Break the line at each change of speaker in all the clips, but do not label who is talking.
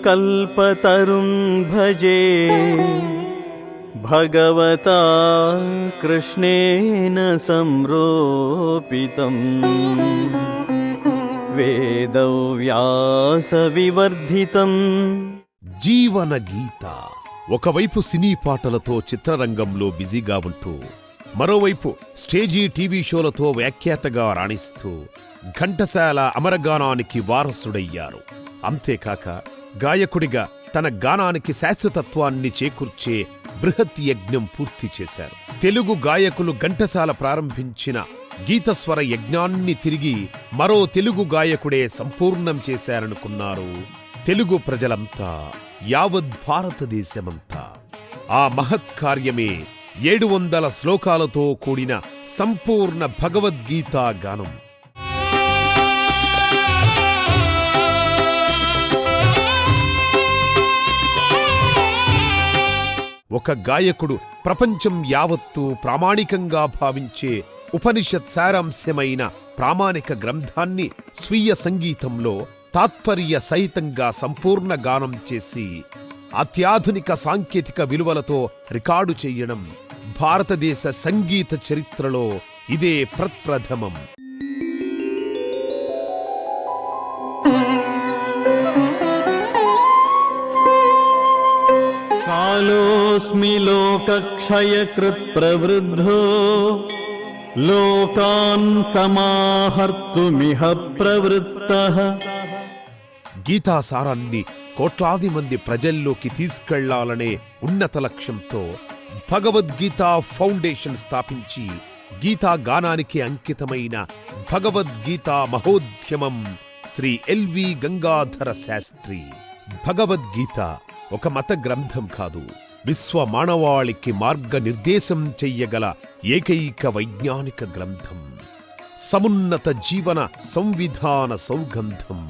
गीताकल्पतरुं भजे भगवता कृष्णेन संरोपितम् वेदव्यासविवर्धितम्
జీవన గీత ఒకవైపు సినీ పాటలతో చిత్రరంగంలో బిజీగా ఉంటూ మరోవైపు స్టేజీ టీవీ షోలతో వ్యాఖ్యాతగా రాణిస్తూ ఘంటసాల అమరగానానికి వారసుడయ్యారు. అంతేకాక గాయకుడిగా తన గానానికి శాశ్వతత్వాన్ని చేకూర్చే బృహత్ యజ్ఞం పూర్తి చేశారు. తెలుగు గాయకులు ఘంటసాల ప్రారంభించిన గీతస్వర యజ్ఞాన్ని తిరిగి మరో తెలుగు గాయకుడే సంపూర్ణం చేశారనుకున్నారు తెలుగు ప్రజలంతా యావద్ భారతదేశమంతా. ఆ మహత్ కార్యమే ఏడు వందల శ్లోకాలతో కూడిన సంపూర్ణ భగవద్గీతా గానం. ఒక గాయకుడు ప్రపంచం యావత్తు ప్రామాణికంగా భావించే ఉపనిషత్ సారాంశమైన ప్రామాణిక గ్రంథాన్ని స్వీయ సంగీతంలో తాత్పర్య సహితంగా సంపూర్ణ గానం చేసి అత్యాధునిక సాంకేతిక విలువలతో రికార్డు చేయడం. భారతదేశ సంగీత చరిత్రలో ఇదే ప్రప్రథమం.
కాలోస్మి ప్రవృద్ధో లోకాన్ సమాహర్తుమిహ
ప్రవృత్త. గీతాసారాన్ని కోట్లాది మంది ప్రజల్లోకి తీసుకెళ్ళాలనే ఉన్నత లక్ష్యంతో భగవద్గీత ఫౌండేషన్ స్థాపించి గీతా గానానికి అంకితమైన భగవద్గీత మహోద్యమం శ్రీ ఎల్వి గంగాధర శాస్త్రి. భగవద్గీత ఒక మత గ్రంథం కాదు. విశ్వ మానవాళికి మార్గనిర్దేశం చెయ్యగల ఏకైక వైజ్ఞానిక గ్రంథం. సమున్నత జీవన సంవిధాన సౌగంధం.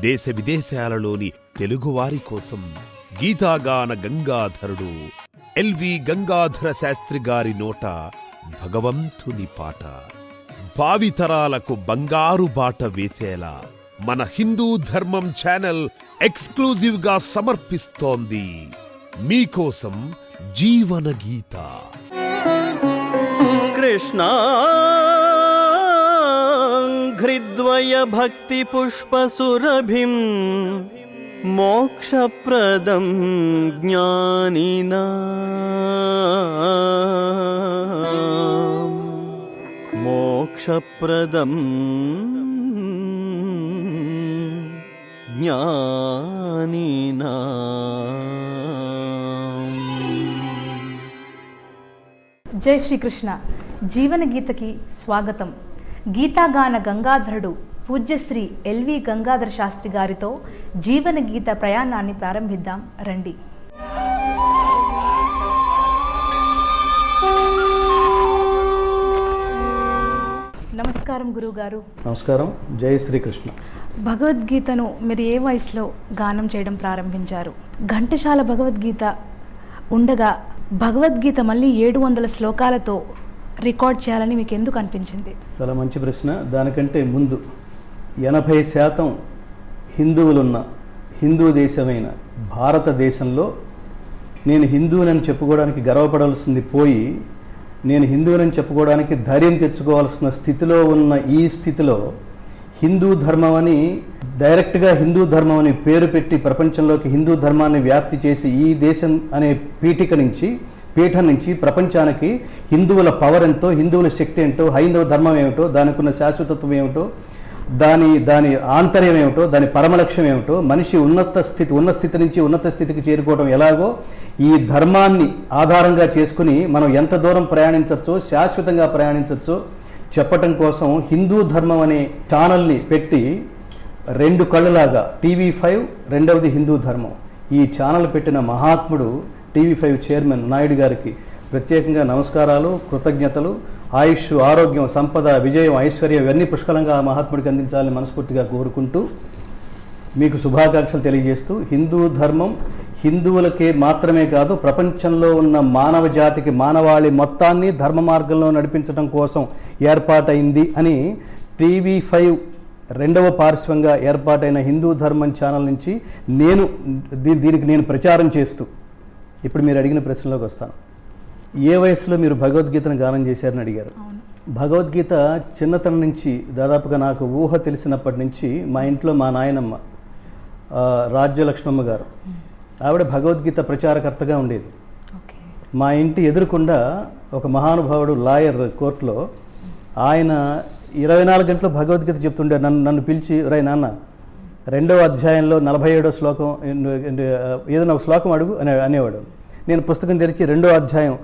దేశ విదేశాలలోని తెలుగువారి కోసం గీతాగాన గంగాధరుడు ఎల్వి గంగాధర శాస్త్రి గారి నోట భగవంతుని పాట. భావితరాలకు బంగారు బాట వేసేలా మన హిందూ ధర్మం ఛానల్ ఎక్స్క్లూజివ్గా సమర్పిస్తోంది. మీకోసం జీవన గీత.
కృష్ణ హృద్వయ భక్తి పుష్పసురభిం मोक्षप्रदं ज्ञानिना मोक्षप्रदम् ज्ञानिना
జై శ్రీకృష్ణ జీవన గీతకి స్వాగతం గీతాగాన గంగాధరుడు పూజ్యశ్రీ ఎల్వి గంగాధర శాస్త్రి గారితో జీవన గీత ప్రయాణాన్ని ప్రారంభిద్దాం. రండి. నమస్కారం గురువుగారు.
నమస్కారం. జై శ్రీకృష్ణ.
భగవద్గీతను మీరు ఏ వయసులో గానం చేయడం ప్రారంభించారు? ఘంటశాల భగవద్గీత ఉండగా భగవద్గీత మళ్ళీ ఏడు వందల శ్లోకాలతో రికార్డ్ చేయాలని మీకు ఎందుకు అనిపించింది?
చాలా మంచి ప్రశ్న. దానికంటే ముందు ఎనభై శాతం హిందువులున్న హిందూ దేశమైన భారతదేశంలో నేను హిందువునని చెప్పుకోవడానికి గర్వపడాల్సింది పోయి నేను హిందువునని చెప్పుకోవడానికి ధైర్యం తెచ్చుకోవాల్సిన స్థితిలో ఉన్న ఈ స్థితిలో హిందూ ధర్మం అని డైరెక్ట్గా హిందూ ధర్మం అని పేరు పెట్టి ప్రపంచంలోకి హిందూ ధర్మాన్ని వ్యాప్తి చేసి ఈ దేశం అనే పీఠిక నుంచి పీఠం నుంచి ప్రపంచానికి హిందువుల పవర్ ఎంతో హిందువుల శక్తి ఏంటో హైందవ ధర్మం ఏమిటో దానికి ఉన్న శాశ్వతత్వం ఏమిటో దాని దాని ఆంతర్యం ఏమిటో దాని పరమ లక్ష్యం ఏమిటో మనిషి ఉన్నత స్థితి ఉన్న స్థితి నుంచి ఉన్నత స్థితికి చేరుకోవడం ఎలాగో ఈ ధర్మాన్ని ఆధారంగా చేసుకుని మనం ఎంత దూరం ప్రయాణించవచ్చో శాశ్వతంగా ప్రయాణించవచ్చో చెప్పటం కోసం హిందూ ధర్మం అనే ఛానల్ని పెట్టి రెండు కళ్ళలాగా టీవీ ఫైవ్ రెండవది హిందూ ధర్మం. ఈ ఛానల్ పెట్టిన మహాత్ముడు టీవీ ఫైవ్ చైర్మన్ నాయుడు గారికి ప్రత్యేకంగా నమస్కారాలు కృతజ్ఞతలు. ఆయుష్ ఆరోగ్యం సంపద విజయం ఐశ్వర్యం ఇవన్నీ పుష్కలంగా మహాత్ముడికి అందించాలని మనస్ఫూర్తిగా కోరుకుంటూ మీకు శుభాకాంక్షలు తెలియజేస్తూ హిందూ ధర్మం హిందువులకే మాత్రమే కాదు ప్రపంచంలో ఉన్న మానవ జాతికి మానవాళి మొత్తాన్ని ధర్మ మార్గంలో నడిపించడం కోసం ఏర్పాటైంది అని టీవీ ఫైవ్ రెండవ పార్శ్వంగా ఏర్పాటైన హిందూ ధర్మం ఛానల్ నుంచి నేను దీనికి నేను ప్రచారం చేస్తూ ఇప్పుడు మీరు అడిగిన ప్రశ్నలోకి వస్తాను. ఏ వయసులో మీరు భగవద్గీతను గానం చేశారని అడిగారు. భగవద్గీత చిన్నతనం నుంచి దాదాపుగా నాకు ఊహ తెలిసినప్పటి నుంచి మా ఇంట్లో మా నాయనమ్మ రాజ్యలక్ష్మమ్మ గారు. ఆవిడ భగవద్గీత ప్రచారకర్తగా ఉండేది. మా ఇంటి ఎదురుకుండా ఒక మహానుభావుడు లాయర్ కోర్టులో ఆయన ఇరవై నాలుగు గంటలు భగవద్గీత చెప్తుండే నన్ను నన్ను పిలిచి రై నాన్న రెండవ అధ్యాయంలో నలభై ఏడో శ్లోకం ఏదైనా ఒక శ్లోకం అడుగు అనే అనేవాడు. నేను పుస్తకం తెరిచి రెండో అధ్యాయం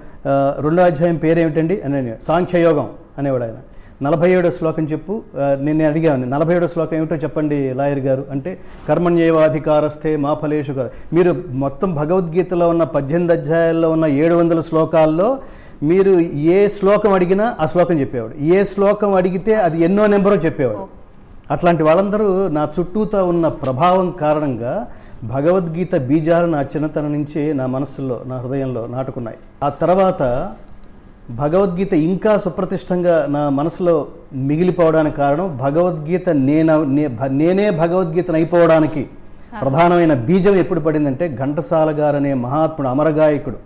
రెండో అధ్యాయం పేరేమిటండి? అని సాంఖ్యయోగం అనేవాడు ఆయన. నలభై ఏడో శ్లోకం చెప్పు. నేను అడిగాను. నలభై ఏడో శ్లోకం ఏమిటో చెప్పండి లాయర్ గారు. అంటే కర్మణ్యేవాధికారస్థే మా ఫలేషు మీరు మొత్తం భగవద్గీతలో ఉన్న పద్దెనిమిది అధ్యాయాల్లో ఉన్న ఏడు వందల శ్లోకాల్లో మీరు ఏ శ్లోకం అడిగినా ఆ శ్లోకం చెప్పేవాడు. ఏ శ్లోకం అడిగితే అది ఎన్నో నెంబరో చెప్పేవాడు. అట్లాంటి వాళ్ళందరూ నా చుట్టూతా ఉన్న ప్రభావం కారణంగా భగవద్గీత బీజాలు నా చిన్నతనం నుంచే నా మనస్సులో నా హృదయంలో నాటుకున్నాయి. ఆ తర్వాత భగవద్గీత ఇంకా సుప్రతిష్టంగా నా మనసులో మిగిలిపోవడానికి కారణం భగవద్గీత నేను నేనే భగవద్గీతను అయిపోవడానికి ప్రధానమైన బీజం ఎప్పుడు పడిందంటే ఘంటసాల గారనే మహాత్ముడు అమరగాయకుడు.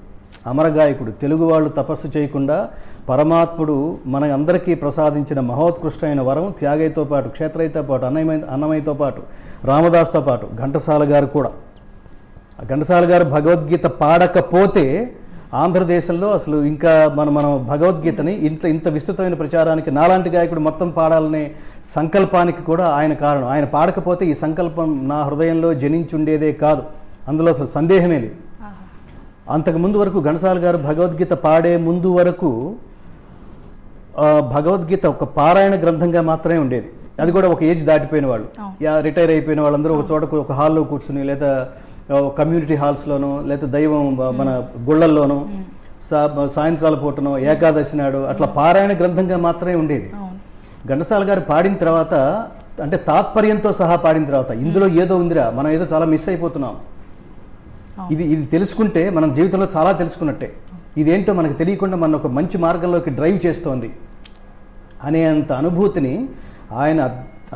అమరగాయకుడు. తెలుగు వాళ్ళు తపస్సు చేయకుండా పరమాత్ముడు మన అందరికీ ప్రసాదించిన మహోత్కృష్టమైన వరం త్యాగయ్యతో పాటు క్షేత్రయ్యతో పాటు అన్నమయ్య అన్నమయ్యతో పాటు రామదాస్తో పాటు ఘంటసాల గారు కూడా. ఆ ఘంటసాల గారు భగవద్గీత పాడకపోతే ఆంధ్రదేశంలో అసలు ఇంకా మనం మనం భగవద్గీతని ఇంత ఇంత విస్తృతమైన ప్రచారానికి నాలాంటి గాయకుడు మొత్తం పాడాలనే సంకల్పానికి కూడా ఆయన కారణం. ఆయన పాడకపోతే ఈ సంకల్పం నా హృదయంలో జనించుండేదే కాదు. అందులో అసలు సందేహమే లేదు. అంతకు ముందు వరకు ఘనసాల గారు భగవద్గీత పాడే ముందు వరకు భగవద్గీత ఒక పారాయణ గ్రంథంగా మాత్రమే ఉండేది. అది కూడా ఒక ఏజ్ దాటిపోయిన వాళ్ళు. రిటైర్ అయిపోయిన వాళ్ళందరూ ఒక చోట ఒక హాల్లో కూర్చుని లేదా కమ్యూనిటీ హాల్స్లోనో లేదా దైవం మన గుళ్ళల్లోనో సాయంత్రాల పూటనో ఏకాదశి నాడు అట్లా పారాయణ గ్రంథంగా మాత్రమే ఉండేది. ఘంటసాల గారు పాడిన తర్వాత అంటే తాత్పర్యంతో సహా పాడిన తర్వాత ఇందులో ఏదో ఉందిరా మనం ఏదో చాలా మిస్ అయిపోతున్నాం. ఇది ఇది తెలుసుకుంటే మనం జీవితంలో చాలా తెలుసుకున్నట్టే. ఇదేంటో మనకు తెలియకుండా మన ఒక మంచి మార్గంలోకి డ్రైవ్ చేస్తోంది. అనేంత అనుభూతిని ఆయన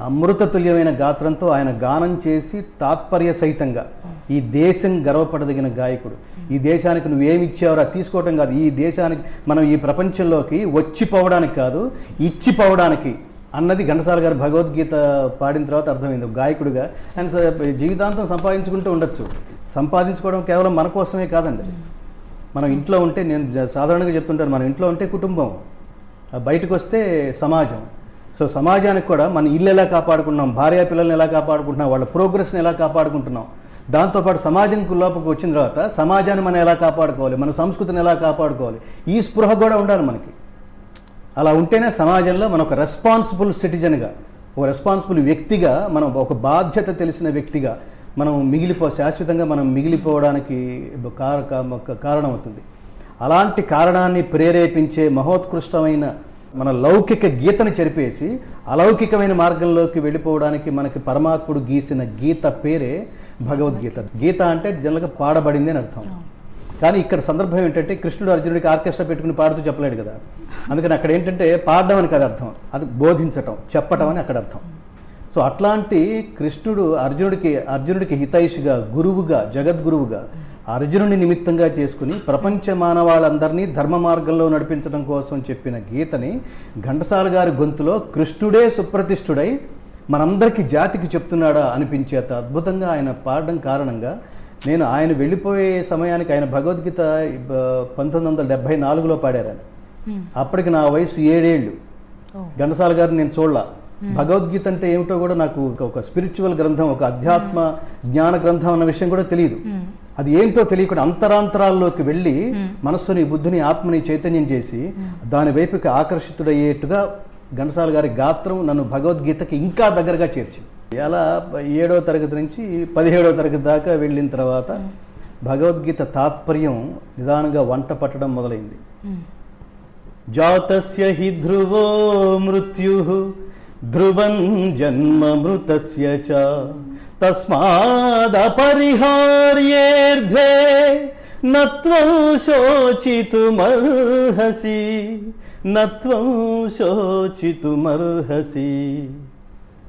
అమృతతుల్యమైన గాత్రంతో ఆయన గానం చేసి తాత్పర్య సహితంగా ఈ దేశం గర్వపడదగిన గాయకుడు. ఈ దేశానికి నువ్వేమిచ్చావురా? తీసుకోవటం కాదు. ఈ దేశానికి మనం ఈ ప్రపంచంలోకి వచ్చిపోవడానికి కాదు ఇచ్చిపోవడానికి అన్నది ఘంటసాల గారు భగవద్గీత పాడిన తర్వాత అర్థమైంది. గాయకుడుగా గాయకుడిగా ఆయన జీవితాంతం సంపాదించుకుంటూ ఉండొచ్చు. సంపాదించుకోవడం కేవలం మన కోసమే కాదండి. మనం ఇంట్లో ఉంటే నేను జ- సాధారణంగా చెప్తుంటాను మన ఇంట్లో ఉంటే కుటుంబం. బయటకు వస్తే సమాజం. సో సమాజానికి కూడా మన ఇల్లు ఎలా కాపాడుకుంటున్నాం భార్య పిల్లల్ని ఎలా కాపాడుకుంటున్నాం వాళ్ళ ప్రోగ్రెస్ని ఎలా కాపాడుకుంటున్నాం దాంతోపాటు సమాజం లోపలికి వచ్చిన తర్వాత సమాజాన్ని మనం ఎలా కాపాడుకోవాలి మన సంస్కృతిని ఎలా కాపాడుకోవాలి ఈ స్పృహ కూడా ఉండాలి మనకి. అలా ఉంటేనే సమాజంలో మనం ఒక రెస్పాన్సిబుల్ సిటిజన్గా ఒక రెస్పాన్సిబుల్ వ్యక్తిగా మనం ఒక బాధ్యత తెలిసిన వ్యక్తిగా మనం మిగిలిపో శాశ్వతంగా మనం మిగిలిపోవడానికి కారణం అవుతుంది అలాంటి కారణాన్ని ప్రేరేపించే మహోత్కృష్టమైన మన లౌకిక గీతను చెరిపేసి అలౌకికమైన మార్గంలోకి వెళ్ళిపోవడానికి మనకి పరమాత్ముడు గీసిన గీత పేరే భగవద్గీత. గీత అంటే జనరల్గా పాడబడింది అని అర్థం. కానీ ఇక్కడ సందర్భం ఏంటంటే కృష్ణుడు అర్జునుడికి ఆర్కెస్ట్రా పెట్టుకుని పాడుతూ చెప్పలేడు కదా. అందుకని అక్కడ ఏంటంటే పాడడం అని కదా అర్థం. అది బోధించటం చెప్పటం అని అక్కడ అర్థం. సో అట్లాంటి కృష్ణుడు అర్జునుడికి అర్జునుడికి హితైషిగా గురువుగా జగద్గురువుగా అర్జునుని నిమిత్తంగా చేసుకుని ప్రపంచ మానవాళ్ళందరినీ ధర్మ మార్గంలో నడిపించడం కోసం చెప్పిన గీతని ఘంటసాల గారి గొంతులో కృష్ణుడే సుప్రతిష్ఠుడై మనందరికీ జాతికి చెప్తున్నాడా అనిపించేంత అద్భుతంగా ఆయన పాడడం కారణంగా నేను ఆయన వెళ్ళిపోయే సమయానికి ఆయన భగవద్గీత పంతొమ్మిది వందల డెబ్బై నాలుగులో పాడారు. అప్పటికి నా వయసు ఏడేళ్ళు
ఓ.
ఘంటసాల గారిని నేను చూడలా భగవద్గీత అంటే ఏమిటో కూడా నాకు ఒక- స్పిరిచువల్ గ్రంథం ఒక అధ్యాత్మ జ్ఞాన గ్రంథం అన్న విషయం కూడా తెలియదు. అది ఏంటో తెలియకుండా అంతరాంతరాల్లోకి వెళ్ళి. మనస్సుని బుద్ధిని ఆత్మని చైతన్యం చేసి దాని వైపుకి ఆకర్షితుడయ్యేట్టుగా ఘంటసాల గారి గాత్రం నన్ను భగవద్గీతకి ఇంకా దగ్గరగా చేర్చింది అలా ఏడో తరగతి నుంచి పదిహేడో తరగతి దాకా వెళ్ళిన తర్వాత భగవద్గీత తాత్పర్యం నిదానంగా వంట పట్టడం మొదలైంది. జాతస్య హి ధ్రువో మృత్యు ధ్రువం జన్మ మృతస్య చ తస్మాదపరిహార్యేర్ధే నత్వం శోచితుమర్హసి నత్వం శోచితుమర్హసి.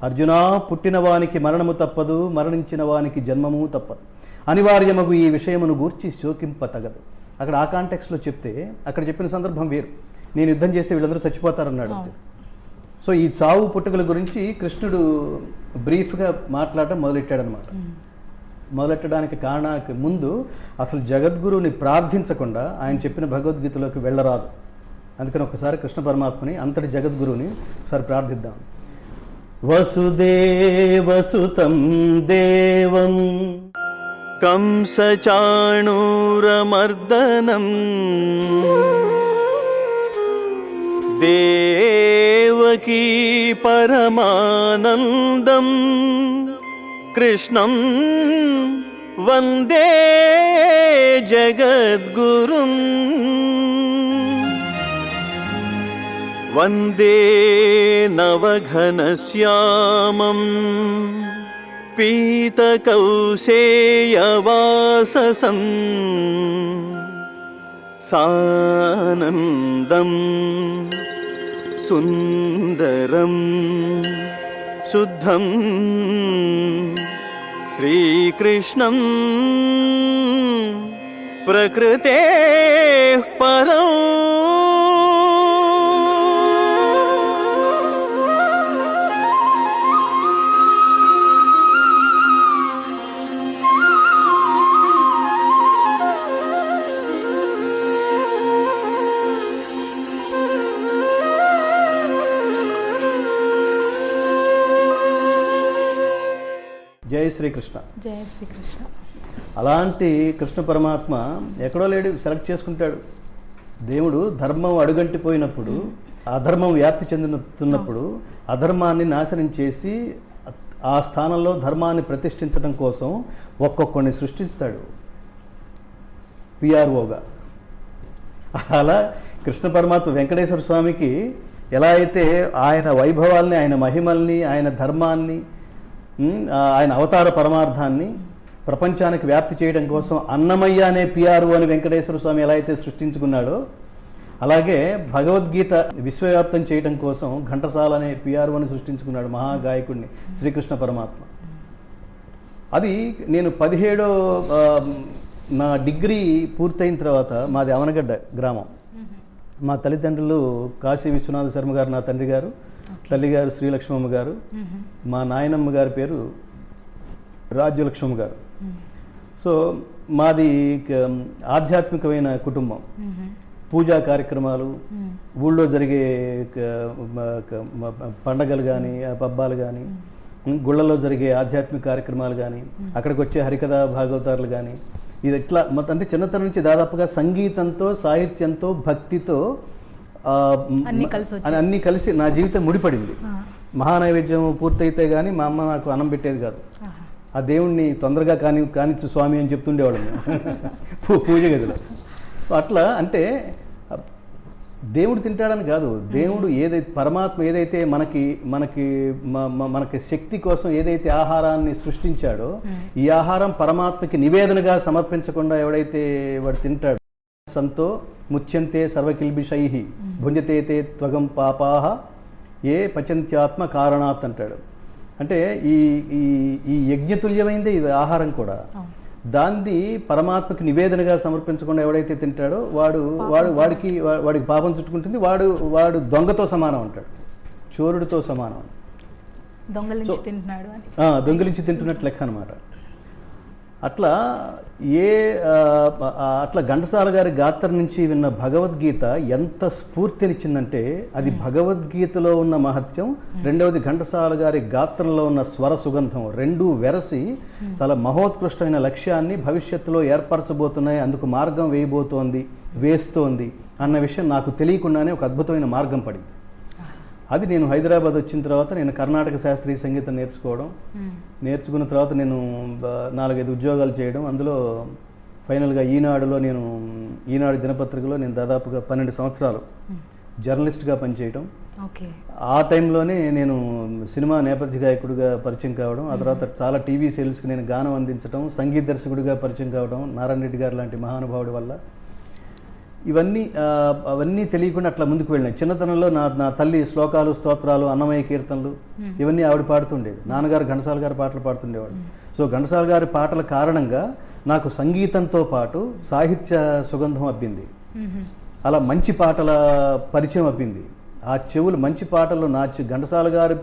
అర్జునా పుట్టిన వానికి మరణము తప్పదు మరణించిన వానికి జన్మము తప్పదు. అనివార్యమగు ఈ విషయమును గూర్చి శోకింప తగదు అక్కడ ఆ కాంటెక్స్లో చెప్తే అక్కడ చెప్పిన సందర్భం వేరు. నేను యుద్ధం చేస్తే వీళ్ళందరూ చచ్చిపోతారన్నాడు. సో ఈ చావు పుట్టుకల గురించి కృష్ణుడు బ్రీఫ్గా మాట్లాడటం మొదలెట్టాడనమాట. మొదలెట్టడానికి కారణానికి ముందు అసలు జగద్గురుని ప్రార్థించకుండా ఆయన చెప్పిన భగవద్గీతలోకి వెళ్ళరాదు. అందుకని ఒకసారి కృష్ణ పరమాత్మని అంతటి జగద్గురుని ఒకసారి ప్రార్థిద్దాం. వసుదేవసుతం దేవం
కంసచాణూరమర్దనం. देवकी परमानन्दम् कृष्णम् वन्दे जगद्गुरुम् वन्दे नवघनश्यामम् पीतकौशेयवाससन्। सानन्दम् सुन्दरम् शुद्धम् श्रीकृष्णम् प्रकृतेः परम्
జై శ్రీకృష్ణ.
జయ శ్రీకృష్ణ.
అలాంటి కృష్ణ పరమాత్మ ఎక్కడో లేడు సెలెక్ట్ చేసుకుంటాడు. దేవుడు ధర్మం అడుగంటిపోయినప్పుడు అధర్మం వ్యాప్తి చెందుతున్నప్పుడు అధర్మాన్ని నాశనం చేసి ఆ స్థానంలో ధర్మాన్ని ప్రతిష్ఠించడం కోసం ఒక్కొక్కడిని సృష్టిస్తాడు. పిఆర్ఓగా అలా కృష్ణ పరమాత్మ వెంకటేశ్వర స్వామికి ఎలా అయితే ఆయన వైభవాల్ని ఆయన మహిమల్ని ఆయన ధర్మాన్ని ఆయన అవతార పరమార్థాన్ని ప్రపంచానికి వ్యాప్తి చేయడం కోసం అన్నమయ్య అనే పిఆర్ఓ అని వెంకటేశ్వర స్వామి ఎలా అయితే సృష్టించుకున్నాడో అలాగే భగవద్గీత విశ్వవ్యాప్తం చేయడం కోసం ఘంటసాల అనే పిఆర్ఓని సృష్టించుకున్నాడు మహాగాయకుడిని శ్రీకృష్ణ పరమాత్మ. అది నేను పదిహేడో నా డిగ్రీ పూర్తయిన తర్వాత మాది అవనగడ్డ గ్రామం. మా తల్లిదండ్రులు కాశీ విశ్వనాథ శర్మ గారు నా తండ్రి గారు తల్లి గారు శ్రీలక్ష్మమ్మ గారు మా నాయనమ్మ గారి పేరు రాజ్యలక్ష్మమ్మ గారు. సో మాది ఆధ్యాత్మికమైన కుటుంబం. పూజా కార్యక్రమాలు ఊళ్ళో జరిగే పండగలు కానీ పబ్బాలు కానీ గుళ్ళలో జరిగే ఆధ్యాత్మిక కార్యక్రమాలు కానీ అక్కడికి వచ్చే హరికథ భాగవతారులు కానీ ఇది ఎట్లా అంటే చిన్నతనం నుంచి దాదాపుగా సంగీతంతో సాహిత్యంతో భక్తితో
అన్నీ కలిసి
నా జీవితం ముడిపడింది. మహానైవేద్యం పూర్తయితే కానీ మా అమ్మ నాకు అన్నం పెట్టేది కాదు. ఆ దేవుణ్ణి తొందరగా కాని కానిచ్చు స్వామి అని చెప్తుండేవాళ్ళం పూజ గదిలో. అట్లా అంటే దేవుడు తింటాడని కాదు. దేవుడు ఏదైతే పరమాత్మ ఏదైతే మనకి మనకి మనకి శక్తి కోసం ఏదైతే ఆహారాన్ని సృష్టించాడో ఈ ఆహారం పరమాత్మకి నివేదనగా సమర్పించకుండా ఎవడైతే వాడు తింటాడు సంతో ముచ్యంతే సర్వకిల్బిషై భుంజతే తే త్వగం పాపాహ ఏ పచంత్యాత్మ కారణాత్ అంటాడు. అంటే ఈ ఈ ఈ యజ్ఞతుల్యమైందే ఇది ఆహారం కూడా. దాన్ని పరమాత్మకి నివేదనగా సమర్పించకుండా ఎవడైతే తింటాడో వాడు వాడు వాడికి వాడికి పాపం చుట్టుకుంటుంది వాడు వాడు దొంగతో సమానం అంటాడు. చోరుడితో సమానం.
దొంగలించి తింటున్నాడు
దొంగిలించి తింటున్నట్లు లెక్క అనమాట అట్లా ఏ అట్లా ఘంటసాల గారి గాత్ర నుంచి విన్న భగవద్గీత ఎంత స్ఫూర్తినిచ్చిందంటే అది భగవద్గీతలో ఉన్న మహత్యం రెండవది ఘంటసాల గారి గాత్రంలో ఉన్న స్వర సుగంధం రెండు వెరసి చాలా మహోత్కృష్టమైన లక్ష్యాన్ని భవిష్యత్తులో ఏర్పరచబోతున్నాయి అందుకు మార్గం వేయబోతోంది వేస్తోంది అన్న విషయం నాకు తెలియకుండానే ఒక అద్భుతమైన మార్గం పడింది. అది నేను హైదరాబాద్ వచ్చిన తర్వాత నేను కర్ణాటక శాస్త్రీయ సంగీతం నేర్చుకోవడం. నేర్చుకున్న తర్వాత నేను నాలుగైదు ఉద్యోగాలు చేయడం. అందులో ఫైనల్గా ఈనాడులో నేను ఈనాడు దినపత్రికలో నేను దాదాపుగా పన్నెండు సంవత్సరాలు జర్నలిస్ట్గా పనిచేయడం ఆ టైంలోనే నేను సినిమా నేపథ్య గాయకుడిగా పరిచయం కావడం. ఆ తర్వాత చాలా టీవీ సేల్స్కి నేను గానం అందించడం సంగీత దర్శకుడిగా పరిచయం కావడం నారాయణ రెడ్డి గారు లాంటి మహానుభావుడి వల్ల. ఇవన్నీ అవన్నీ తెలియకుండా అట్లా ముందుకు వెళ్ళినాయి. చిన్నతనంలో నా నా తల్లి శ్లోకాలు స్తోత్రాలు అన్నమయ్య కీర్తనలు ఇవన్నీ ఆవిడ పాడుతుండేది. నాన్నగారు ఘంటసాల గారి పాటలు పాడుతుండేవాడు సో ఘంటసాల గారి పాటల కారణంగా నాకు సంగీతంతో పాటు సాహిత్య సుగంధం అబ్బింది. అలా మంచి పాటల పరిచయం అబ్బింది. ఆ చెవులు మంచి పాటలు నా ఘంటసాల గారి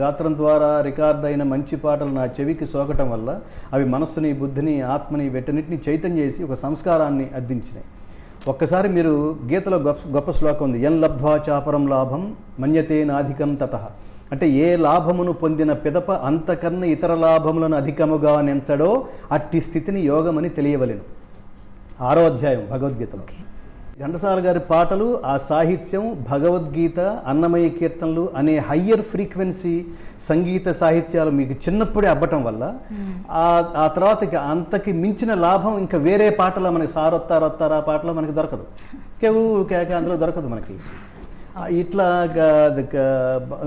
గాత్రం ద్వారా రికార్డ్ అయిన మంచి పాటలు నా చెవికి సోకటం వల్ల అవి మనస్సుని బుద్ధిని ఆత్మని వెట్టనిటిని చైతన్యం చేసి ఒక సంస్కారాన్ని అద్దించినాయి ఒక్కసారి మీరు గీతలో గొప్ప గొప్ప శ్లోకం ఉంది. ఎన్ లబ్ధ్వా చాపరం లాభం మన్యతే నాధికం తత. అంటే ఏ లాభమును పొందిన పిదప అంతకన్నా ఇతర లాభములను అధికముగా నెంచడో అట్టి స్థితిని యోగమని తెలియవలెను. ఆరో అధ్యాయం భగవద్గీతలో. ఘంటసాల గారి పాటలు ఆ సాహిత్యం భగవద్గీత అన్నమయ్య కీర్తనలు అనే హయ్యర్ ఫ్రీక్వెన్సీ సంగీత సాహిత్యాలు మీకు చిన్నప్పుడే అబ్బటం వల్ల ఆ ఆ తర్వాత అంతకి మించిన లాభం ఇంకా వేరే పాటలో మనకి సారొత్తారొత్తారా పాటలో మనకి దొరకదు. కేవు కేక అందులో దొరకదు మనకి. ఇట్లా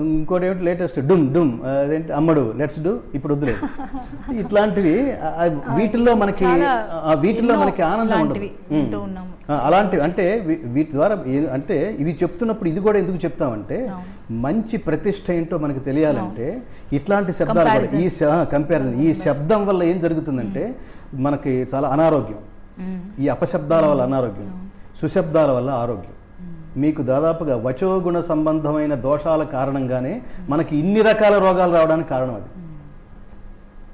ఇంకోటి ఏమిటి? లేటెస్ట్ డుమ్ డుమ్. అదేంటి? అమ్మడు లెట్స్ డు ఇప్పుడు వద్దులేదు. ఇట్లాంటివి వీటిల్లో మనకి వీటిల్లో మనకి ఆనందం ఉండదు. అలాంటివి అంటే వీటి ద్వారా అంటే ఇవి చెప్తున్నప్పుడు ఇది కూడా ఎందుకు చెప్తామంటే. మంచి ప్రతిష్ట ఏంటో మనకు తెలియాలంటే ఇట్లాంటి శబ్దాలు కూడా ఈ కంపారిజన్ ఈ శబ్దం వల్ల ఏం జరుగుతుందంటే మనకి చాలా అనారోగ్యం. ఈ అపశబ్దాల వల్ల అనారోగ్యం. సుశబ్దాల వల్ల ఆరోగ్యం. మీకు దాదాపుగా వచోగుణ సంబంధమైన దోషాల కారణంగానే మనకి ఇన్ని రకాల రోగాలు రావడానికి కారణం అది.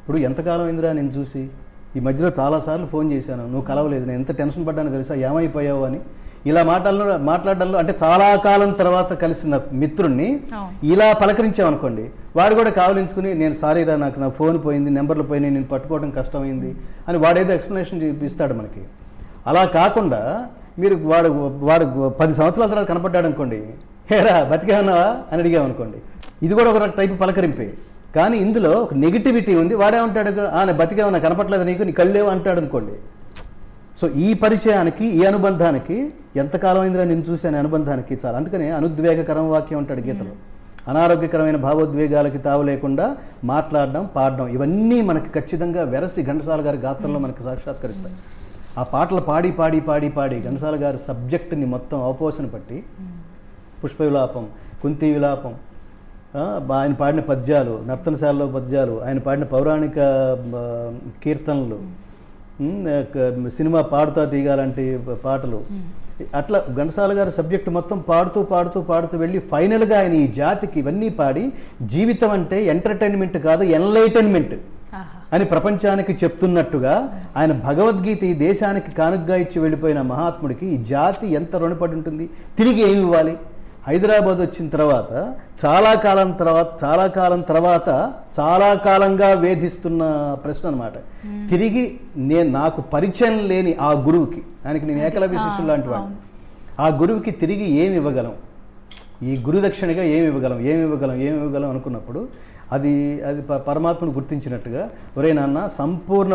ఇప్పుడు ఎంతకాలం అయిందిరా నేను చూసి? ఈ మధ్యలో చాలాసార్లు ఫోన్ చేశాను. నువ్వు కలవలేదు. నేను ఎంత టెన్షన్ పడ్డాను తెలుసా? ఏమైపోయావు అని. ఇలా మాటల్లో మాట్లాడడంలో అంటే చాలా కాలం తర్వాత కలిసిన మిత్రుణ్ణి. ఇలా పలకరించామనుకోండి వాడు కూడా కావలించుకుని నేను సారీరా నాకు నా ఫోన్ పోయింది నెంబర్లు పోయినాయి నేను పట్టుకోవడం కష్టమైంది అని వాడేదో ఎక్స్ప్లెనేషన్ ఇస్తాడు మనకి. అలా కాకుండా మీరు వాడు వాడు పది సంవత్సరాల తర్వాత కనపడ్డాడు అనుకోండి హేరా బతికే ఉన్నావా? అని అడిగామనుకోండి. ఇది కూడా ఒక టైపు పలకరింపే. కానీ ఇందులో ఒక నెగిటివిటీ ఉంది. వాడే ఉంటాడు ఆ నేను బతికే ఉన్నా కనపట్లేదు నీకు? నీ కళ్ళేవు? అంటాడు అనుకోండి సో ఈ పరిచయానికి ఈ అనుబంధానికి ఎంతకాలం అయిందిరా నేను చూశాను అనుబంధానికి చాలా. అందుకనే అనుద్వేగకరం వాక్యం ఉంటాడు గీతలో. అనారోగ్యకరమైన భావోద్వేగాలకి తావు లేకుండా మాట్లాడడం పాడడం ఇవన్నీ మనకి ఖచ్చితంగా వెరసి ఘంటసాల గారి గాత్రంలో మనకి సాక్షాత్కరిస్తాయి. ఆ పాటలు పాడి పాడి పాడి పాడి ఘంటసాల గారి సబ్జెక్టుని మొత్తం అవపోసన పట్టి పుష్ప విలాపం కుంతి విలాపం ఆయన పాడిన పద్యాలు నర్తనశాలలో పద్యాలు ఆయన పాడిన పౌరాణిక కీర్తనలు క- సినిమా పాడుతా తీగాలంటి పాటలు. అట్లా ఘంటసాల గారి సబ్జెక్ట్ మొత్తం పాడుతూ పాడుతూ పాడుతూ వెళ్ళి ఫైనల్గా ఆయన ఈ జాతికి ఇవన్నీ పాడి జీవితం అంటే ఎంటర్టైన్మెంట్ కాదు ఎన్లైటైన్మెంట్. అని ప్రపంచానికి చెప్తున్నట్టుగా ఆయన భగవద్గీత ఈ దేశానికి కానుగ్గా ఇచ్చి వెళ్ళిపోయిన మహాత్ముడికి ఈ జాతి ఎంత రుణపడి ఉంటుంది తిరిగి ఏమి ఇవ్వాలి? హైదరాబాద్ వచ్చిన తర్వాత చాలా కాలం తర్వాత చాలా కాలం తర్వాత చాలా కాలంగా వేధిస్తున్న ప్రశ్న అనమాట తిరిగి నేను నాకు పరిచయం లేని ఆ గురువుకి ఆయనకి నేను ఏకలవ్య శిష్యులు లాంటి వాడు. ఆ గురువుకి తిరిగి ఏమి ఇవ్వగలం? ఈ గురుదక్షిణగా ఏమి ఇవ్వగలం? ఏమి ఇవ్వగలం? ఏమి ఇవ్వగలం అనుకున్నప్పుడు అది అది పరమాత్మను గుర్తించినట్టుగా ఒరే నాన్న సంపూర్ణ.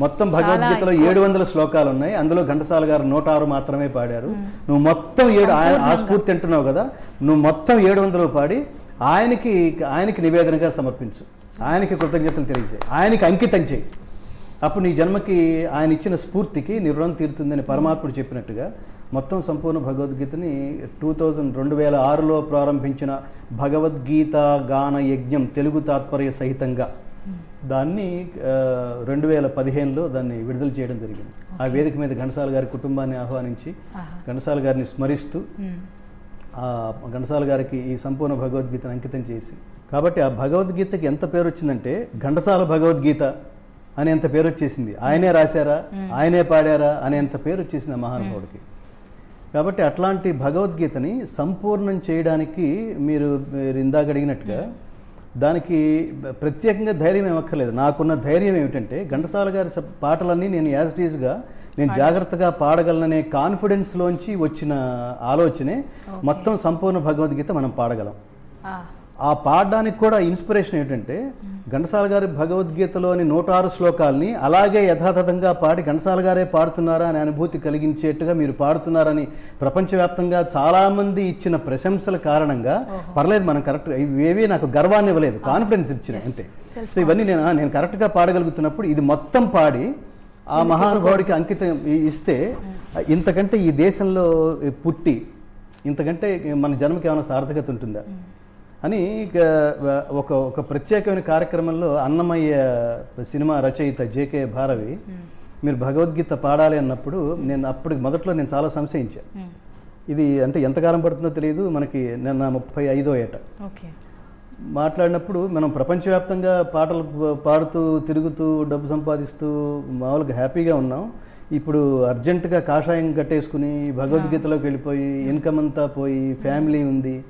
మొత్తం భగవద్గీతలో. ఏడు వందల శ్లోకాలు ఉన్నాయి అందులో ఘంటసాల గారు నూట ఆరు మాత్రమే పాడారు నువ్వు మొత్తం ఏడు ఆయన ఆ. స్ఫూర్తి అంటున్నావు కదా నువ్వు మొత్తం ఏడు వందలు పాడి ఆయనకి ఆయనకి నివేదనగా సమర్పించు ఆయనకి కృతజ్ఞతలు తెలియజేయి ఆయనకి అంకితం చేయి అప్పుడు నీ జన్మకి ఆయన ఇచ్చిన స్ఫూర్తికి నీ రుణం తీరుతుందని పరమాత్ముడు చెప్పినట్టుగా మొత్తం సంపూర్ణ భగవద్గీతని టూ థౌజండ్ రెండు వేల ఆరులో ప్రారంభించిన భగవద్గీత గాన యజ్ఞం తెలుగు తాత్పర్య సహితంగా. దాన్ని రెండు వేల పదిహేనులో దాన్ని విడుదల చేయడం జరిగింది. ఆ వేదిక మీద ఘంటసాల గారి కుటుంబాన్ని ఆహ్వానించి
ఆహా.
ఘంటసాల గారిని స్మరిస్తూ. ఆ ఘంటసాల గారికి ఈ సంపూర్ణ భగవద్గీతను అంకితం చేసి. కాబట్టి ఆ భగవద్గీతకి ఎంత పేరు వచ్చిందంటే ఘంటసాల భగవద్గీత అని ఎంత పేరు వచ్చేసింది. ఆయనే రాశారా? ఆయనే పాడారా? అనేంత పేరు వచ్చేసింది ఆ మహానుభావుడికి. కాబట్టి అట్లాంటి భగవద్గీతని సంపూర్ణం చేయడానికి మీరు మీరు ఇందాక అడిగినట్టుగా దానికి ప్రత్యేకంగా ధైర్యం ఏమక్కర్లేదు. నాకున్న ధైర్యం ఏమిటంటే ఘంటసాల గారి పాటలన్నీ నేను యాజ్ ఇట్ ఈజ్గా నేను జాగ్రత్తగా పాడగలననే కాన్ఫిడెన్స్లోంచి వచ్చిన ఆలోచనే మొత్తం సంపూర్ణ భగవద్గీత మనం పాడగలం.
ఆ.
పాడడానికి కూడా ఇన్స్పిరేషన్ ఏంటంటే ఘంటసాల గారి భగవద్గీతలోని నూట ఆరు శ్లోకాల్ని అలాగే యథాతథంగా పాడి ఘంటసాల గారే పాడుతున్నారా అనే అనుభూతి కలిగించేట్టుగా మీరు పాడుతున్నారని ప్రపంచవ్యాప్తంగా చాలా మంది ఇచ్చిన ప్రశంసల కారణంగా పర్లేదు మనం కరెక్ట్ ఇవేవి నాకు గర్వాన్ని ఇవ్వలేదు కాన్ఫిడెన్స్ ఇచ్చిన అంతే. సో ఇవన్నీ నేను నేను కరెక్ట్గా పాడగలుగుతున్నప్పుడు ఇది మొత్తం పాడి ఆ మహానుభావుడికి అంకితం ఇస్తే ఇంతకంటే ఈ దేశంలో పుట్టి ఇంతకంటే మన జన్మకి ఏమైనా సార్థకత ఉంటుందా? అని ఒక ఒక ప్రత్యేకమైన కార్యక్రమంలో అన్నమయ్య సినిమా రచయిత జేకే భారవి మీరు భగవద్గీత పాడాలి అన్నప్పుడు నేను అప్పుడు మొదట్లో నేను చాలా సంశయించాను ఇది అంటే ఎంతకాలం పడుతుందో తెలియదు మనకి నిన్న ముప్పై ఐదో ఏట.
ఓకే.
మాట్లాడినప్పుడు మనం ప్రపంచవ్యాప్తంగా పాటలు పాడుతూ తిరుగుతూ డబ్బు సంపాదిస్తూ మామూలుగా హ్యాపీగా ఉన్నాం. ఇప్పుడు అర్జెంటుగా కాషాయం కట్టేసుకుని భగవద్గీతలోకి వెళ్ళిపోయి ఇన్కమ్ అంతా పోయి ఫ్యామిలీ ఉంది.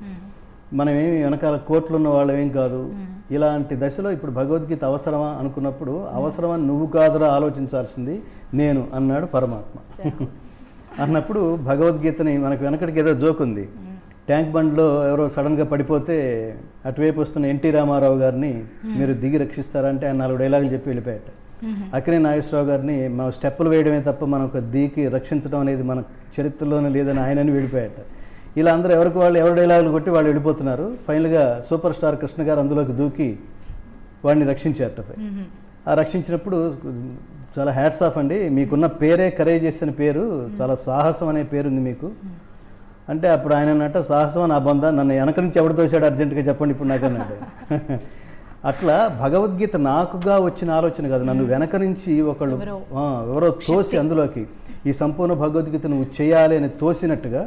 మనం ఏమి వెనకాల కోట్లు ఉన్న వాళ్ళమేం కాదు. ఇలాంటి దశలో ఇప్పుడు భగవద్గీత అవసరమా అనుకున్నప్పుడు అవసరమని నువ్వు కాదురా ఆలోచించాల్సింది నేను అన్నాడు పరమాత్మ. అన్నప్పుడు భగవద్గీతని మనకు వెనకడికి ఏదో జోక్ ఉంది. ట్యాంక్ బండ్లో ఎవరో సడన్గా పడిపోతే అటువైపు వస్తున్న ఎన్టీ రామారావు గారిని మీరు దిగి రక్షిస్తారంటే ఆయన నాలుగు డైలాగులు చెప్పి వెళ్ళిపోయాట. అక్కినే నాగేశ్వరరావు గారిని మనం స్టెప్పులు వేయడమే తప్ప మనం ఒక దిగి రక్షించడం అనేది మన చరిత్రలోనే లేదని ఆయనని వెళ్ళిపోయాట ఇలా అందరూ ఎవరికి వాళ్ళు ఎవరి డైలాగులు కొట్టి వాళ్ళు వెళ్ళిపోతున్నారు. ఫైనల్గా సూపర్ స్టార్ కృష్ణ గారు అందులోకి దూకి వాడిని రక్షించారట ఆ రక్షించినప్పుడు చాలా హ్యాట్స్ ఆఫ్ అండి. మీకున్న పేరే కరేజ్ చేసిన పేరు చాలా సాహసం అనే పేరుంది మీకు. అంటే అప్పుడు ఆయన అన్నట్ట సాహసం నా బంధ నన్ను వెనక నుంచి ఎవడు తోశాడు అర్జెంటుగా చెప్పండి ఇప్పుడు నాకు అన్నాడు. అట్లా భగవద్గీత నాకుగా వచ్చిన ఆలోచన కాదు. నన్ను వెనక నుంచి ఒకళ్ళు
ఎవరో
తోసి అందులోకి ఈ సంపూర్ణ భగవద్గీత నువ్వు చేయాలి అని తోసినట్టుగా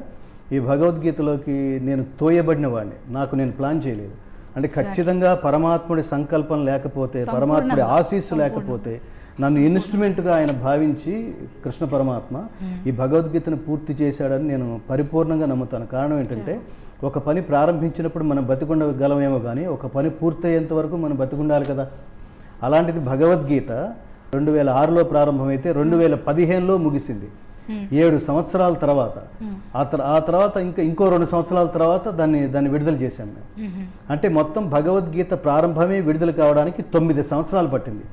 ఈ భగవద్గీతలోకి నేను తోయబడిన వాడిని. నాకు నేను ప్లాన్ చేయలేదు. అంటే ఖచ్చితంగా పరమాత్ముడి సంకల్పం లేకపోతే పరమాత్ముడి. ఆశీస్సు లేకపోతే నన్ను ఇన్స్ట్రుమెంట్గా ఆయన భావించి కృష్ణ పరమాత్మ ఈ భగవద్గీతను పూర్తి చేశాడని నేను పరిపూర్ణంగా నమ్ముతాను. కారణం ఏంటంటే ఒక పని ప్రారంభించినప్పుడు మనం బతికుండగలమేమో కానీ ఒక పని పూర్తయ్యేంత వరకు మనం బతికుండాలి కదా. అలాంటిది భగవద్గీత రెండు వేల ఆరులో ప్రారంభమైతే రెండు వేల పదిహేనులో ముగిసింది. ఏడు సంవత్సరాల తర్వాత. ఆ తర్- ఆ తర్వాత ఇంకా ఇంకో రెండు సంవత్సరాల తర్వాత దాన్ని దాన్ని విడుదల చేశాం మేము. అంటే మొత్తం భగవద్గీత ప్రారంభమే విడుదల కావడానికి తొమ్మిది సంవత్సరాలు పట్టింది.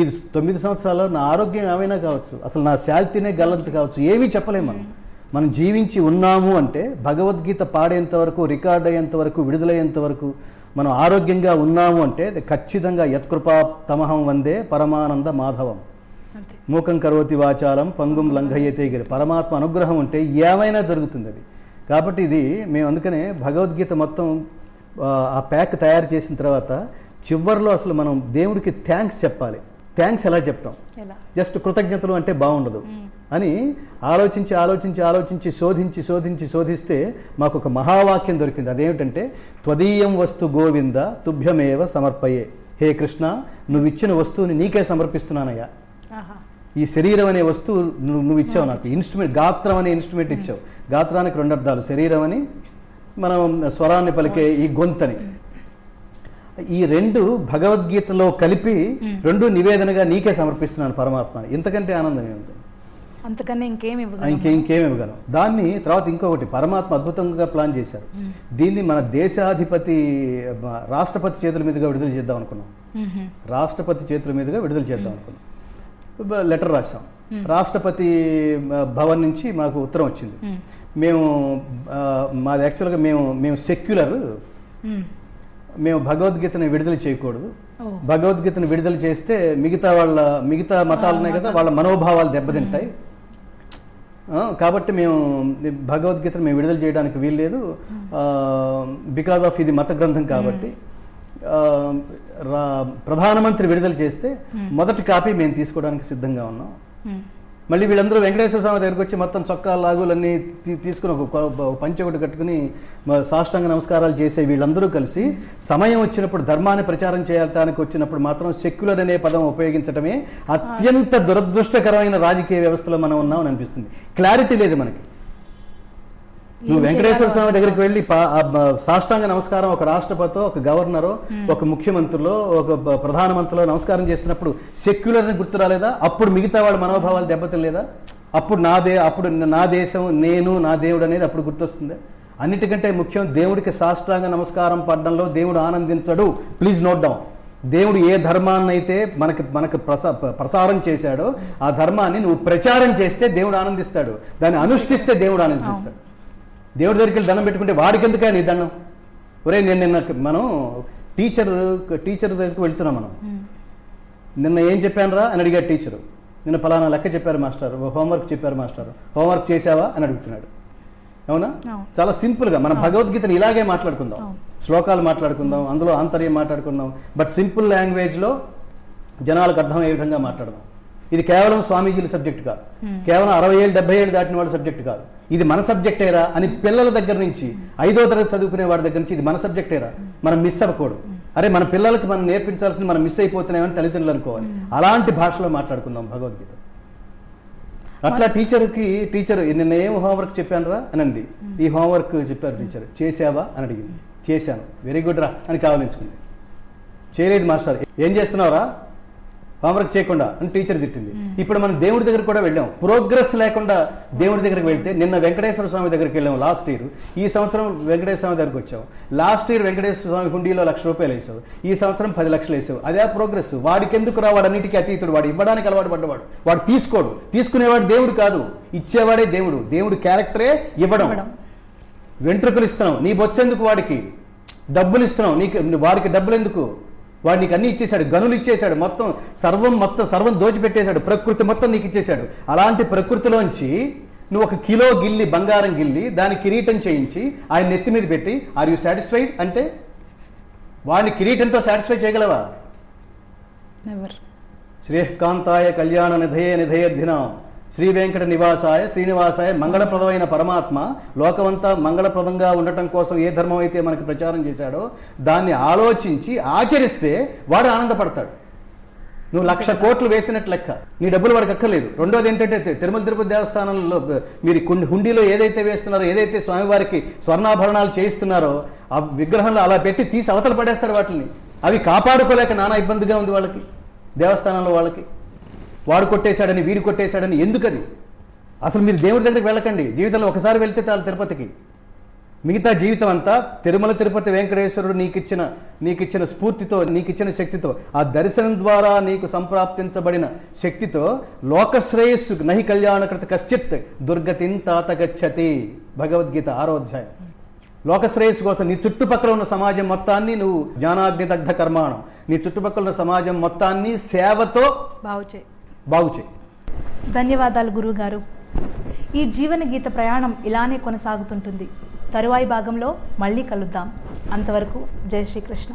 ఈ తొమ్మిది సంవత్సరాల్లో నా ఆరోగ్యం ఏమైనా కావచ్చు అసలు నా శాల్తీనే గల్లంత కావచ్చు ఏమీ చెప్పలేము మనం. మనం జీవించి ఉన్నాము అంటే భగవద్గీత పాడేంత వరకు రికార్డ్ అయ్యేంత వరకు విడుదలయ్యేంత వరకు మనం ఆరోగ్యంగా ఉన్నాము అంటే ఖచ్చితంగా యత్కృపా తమహం వందే పరమానంద మాధవం. మూకం కరోతి వాచాలం పంగుం లంఘయ్యతే గిరి. పరమాత్మ అనుగ్రహం ఉంటే ఏమైనా జరుగుతుంది అది. కాబట్టి ఇది మేము అందుకనే భగవద్గీత మొత్తం ఆ, ప్యాక్ తయారు చేసిన తర్వాత చివరిలో అసలు మనం దేవుడికి థ్యాంక్స్ చెప్పాలి. థ్యాంక్స్ ఎలా చెప్తాం? జస్ట్ కృతజ్ఞతలు అంటే బాగుండదు. అని ఆలోచించి ఆలోచించి ఆలోచించి శోధించి శోధించి శోధిస్తే మాకు ఒక మహావాక్యం దొరికింది. అదేమిటంటే త్వదీయం వస్తు గోవింద తుభ్యమేవ సమర్పయే. హే కృష్ణ నువ్వు ఇచ్చిన వస్తువుని నీకే సమర్పిస్తున్నానయ్యా. ఈ శరీరం అనే వస్తువు నువ్వు నువ్వు ఇచ్చావు నాకు. ఇన్స్ట్రుమెంట్ గాత్రం అనే ఇన్స్ట్రుమెంట్ ఇచ్చావు. గాత్రానికి రెండు అర్థాలు. శరీరం అని మనం స్వరాన్ని పలికే ఈ గొంతని. ఈ రెండు భగవద్గీతలో కలిపి రెండు నివేదనగా నీకే సమర్పిస్తున్నాను పరమాత్మ. ఇంతకంటే ఆనందం ఏముంది?
అంతకన్నా ఇంకేం
ఆ,
ఇవ్వగలం
ఇంకే ఇంకేం ఇవ్వగలం? దాన్ని తర్వాత ఇంకొకటి పరమాత్మ అద్భుతంగా ప్లాన్ చేశారు. దీన్ని మన దేశాధిపతి రాష్ట్రపతి చేతుల మీదుగా విడుదల చేద్దాం అనుకున్నాం. రాష్ట్రపతి చేతుల మీదుగా విడుదల చేద్దాం అనుకున్నాం. లెటర్ రాశాం. రాష్ట్రపతి మ, భవన్ నుంచి మాకు ఉత్తరం వచ్చింది.
మ్మ్.
మేము మాది యాక్చువల్గా మేము మేము సెక్యులర్.
మ్మ్.
మేము భగవద్గీతని విడుదల చేయకూడదు. భగవద్గీతను విడుదల చేస్తే మిగతా వాళ్ళ మిగతా మతాలు ఉన్నాయి కదా వాళ్ళ మనోభావాలు దెబ్బతింటాయి. కాబట్టి మేము భగవద్గీతను మేము విడుదల చేయడానికి వీల్లేదు. బికాజ్ ఆఫ్ ఇది మత గ్రంథం కాబట్టి. ప్రధానమంత్రి విడుదల చేస్తే మొదటి కాపీ మేము తీసుకోవడానికి సిద్ధంగా ఉన్నాం. మళ్ళీ వీళ్ళందరూ వెంకటేశ్వర స్వామి దగ్గరికి వచ్చి మొత్తం చొక్కా లాగులన్నీ తీసుకుని ఒక పంచె ఒకటి కట్టుకుని సాష్టాంగ నమస్కారాలు చేసే వీళ్ళందరూ కలిసి సమయం వచ్చినప్పుడు ధర్మాన్ని ప్రచారం చేయడానికి వచ్చినప్పుడు మాత్రం సెక్యులర్ అనే పదం ఉపయోగించడమే అత్యంత దురదృష్టకరమైన రాజకీయ వ్యవస్థలో మనం ఉన్నామని అనిపిస్తుంది. క్లారిటీ లేదు మనకి. నువ్వు వెంకటేశ్వర స్వామి దగ్గరికి వెళ్ళి సాష్టాంగ నమస్కారం ఒక రాష్ట్రపతో ఒక గవర్నరో ఒక ముఖ్యమంత్రిలో ఒక ప్రధానమంత్రిలో నమస్కారం చేస్తున్నప్పుడు సెక్యులర్ అని గుర్తు రాలేదా? అప్పుడు మిగతా వాళ్ళ మనోభావాలు దెబ్బతినలేదా? అప్పుడు నా దే అప్పుడు నా దేశం నేను నా దేవుడు అనేది అప్పుడు గుర్తొస్తుంది? అన్నిటికంటే ముఖ్యం దేవుడికి సాష్టాంగ నమస్కారం పడడంలో దేవుడు ఆనందించడు. ప్లీజ్ నోట్ డౌన్ దేవుడు ఏ ధర్మాన్ని అయితే మనకి మనకు ప్రసా ప్రసారం చేశాడో ఆ ధర్మాన్ని నువ్వు ప్రచారం చేస్తే దేవుడు ఆనందిస్తాడు. దాన్ని అనుష్ఠిస్తే దేవుడు ఆనందిస్తాడు. దేవుడి దగ్గరికి వెళ్ళి దండం పెట్టుకుంటే వాడికి ఎందుకు నీ దండం? ఒరే నేను నిన్న మనం టీచర్ టీచర్ దగ్గరికి వెళ్తున్నాం మనం. నిన్న ఏం చెప్పాను రా అని అడిగాడు టీచరు. నిన్న ఫలానా లెక్క చెప్పారు మాస్టర్. హోంవర్క్ చెప్పారు మాస్టర్. హోంవర్క్ చేశావా అని అడుగుతున్నాడు. అవునా. చాలా సింపుల్గా మనం భగవద్గీతని ఇలాగే మాట్లాడుకుందాం. శ్లోకాలు మాట్లాడుకుందాం అందులో ఆంతర్యం మాట్లాడుకుందాం. బట్ సింపుల్ లాంగ్వేజ్లో జనాలకు అర్థమయ్యే విధంగా మాట్లాడదాం. ఇది కేవలం స్వామీజీల సబ్జెక్ట్ కాదు. కేవలం అరవై ఏళ్ళు డెబ్బై ఏళ్ళు దాటిన వాడి సబ్జెక్ట్ కాదు. ఇది మన సబ్జెక్టేరా అని పిల్లల దగ్గర నుంచి ఐదో తరగతి చదువుకునే వాడి దగ్గర నుంచి ఇది మన సబ్జెక్టేరా మనం మిస్ అవ్వకూడదు. అరే మన పిల్లలకి మనం నేర్పించాల్సింది మనం మిస్ అయిపోతున్నామని తల్లిదండ్రులు అనుకోవాలి. అలాంటి భాషలో మాట్లాడుకుందాం భగవద్గీత. అట్లా టీచర్కి టీచర్ నిన్న ఏం హోంవర్క్ చెప్పానురా? అని అంది. ఈ హోంవర్క్ చెప్పారు టీచర్. చేసావా అని అడిగింది. చేశాను. వెరీ గుడ్ రా అని కావాలించుకుంది. చేయలేదు మాస్టర్. ఏం చేస్తున్నావురా? హోంవర్క్ చేయకుండా అని టీచర్ తిట్టింది. ఇప్పుడు మనం దేవుడి దగ్గర కూడా వెళ్ళాం. ప్రోగ్రెస్ లేకుండా దేవుడి దగ్గరికి వెళ్తే నిన్న వెంకటేశ్వర స్వామి దగ్గరికి వెళ్ళాం లాస్ట్ ఇయర్ ఈ సంవత్సరం వెంకటేశ్వర స్వామి దగ్గరికి వచ్చాం. లాస్ట్ ఇయర్ వెంకటేశ్వర స్వామి హుండీలో లక్ష రూపాయలు వేసావు. ఈ సంవత్సరం పది లక్షలు వేసావు. అదే ప్రోగ్రెస్ వాడికి ఎందుకు రా? వాడు అన్నిటికీ అతీతుడు. వాడు ఇవ్వడానికి అలవాటు పడ్డవాడు. వాడు తీసుకోడు. తీసుకునేవాడు దేవుడు కాదు. ఇచ్చేవాడే దేవుడు. దేవుడు క్యారెక్టరే ఇవ్వడం. వెంట్రుకలు ఇస్తున్నావు. నీ బొచ్చెందుకు వాడికి? డబ్బులు ఇస్తున్నావు. నీకు వాడికి డబ్బులు ఎందుకు? వాడు నీకు అన్ని ఇచ్చేశాడు గనులు ఇచ్చేశాడు మొత్తం సర్వం మొత్తం సర్వం దోచిపెట్టేశాడు ప్రకృతి మొత్తం నీకు ఇచ్చేశాడు. అలాంటి ప్రకృతిలోంచి నువ్వు ఒక కిలో గిల్లి బంగారం గిల్లి దాని కిరీటం చేయించి ఆయన నెత్తి మీద పెట్టి ఆర్ యూ సాటిస్ఫైడ్ అంటే వాడిని కిరీటంతో సాటిస్ఫై చేయగలవా?
నెవర్
శ్రేయకాంతాయ కళ్యాణ నిధయ నిధయర్థిన శ్రీ వెంకట నివాసాయ శ్రీనివాసాయ మంగళప్రదమైన పరమాత్మ లోకమంతా మంగళప్రదంగా ఉండటం కోసం ఏ ధర్మం అయితే మనకి ప్రచారం చేశాడో దాన్ని ఆలోచించి ఆచరిస్తే వాడు ఆనందపడతాడు. నువ్వు లక్ష కోట్లు వేసినట్టు లెక్క. నీ డబ్బులు వాడికి అక్కర్లేదు. రెండోది ఏంటంటే తిరుమల తిరుపతి దేవస్థానంలో మీరు కుండి- హుండీలో ఏదైతే వేస్తున్నారో ఏదైతే స్వామివారికి స్వర్ణాభరణాలు చేయిస్తున్నారో ఆ విగ్రహంలో అలా పెట్టి తీసి అవతల పడేస్తారు వాటిని. అవి కాపాడుకోలేక నానా ఇబ్బందిగా ఉంది వాళ్ళకి దేవస్థానంలో వాళ్ళకి. వాడు కొట్టేశాడని వీడు కొట్టేశాడని ఎందుకది? అసలు మీరు దేవుడి దగ్గరికి వెళ్ళకండి. జీవితంలో ఒకసారి వెళ్తే చాలు తిరుపతికి. మిగతా జీవితం అంతా తిరుమల తిరుపతి వెంకటేశ్వరుడు నీకిచ్చిన నీకిచ్చిన స్ఫూర్తితో నీకిచ్చిన శక్తితో ఆ దర్శనం ద్వారా నీకు సంప్రాప్తించబడిన శక్తితో లోకశ్రేయస్సు నహి కళ్యాణకృత కశ్చిత్ దుర్గతిన్ తాతగచ్చతి భగవద్గీత ఆరోధ్యాయం. లోకశ్రేయస్సు కోసం నీ చుట్టుపక్కల ఉన్న సమాజం మొత్తాన్ని నువ్వు జ్ఞానాగ్ని దగ్ధ కర్మాణం. నీ చుట్టుపక్కల ఉన్న సమాజం మొత్తాన్ని సేవతో
బావుచే
బాగు చేయి.
ధన్యవాదాలు గురువు గారు ఈ జీవన గీత ప్రయాణం ఇలానే కొనసాగుతుంటుంది. తరువాయి భాగంలో మళ్ళీ కలుద్దాం. అంతవరకు జై శ్రీకృష్ణ.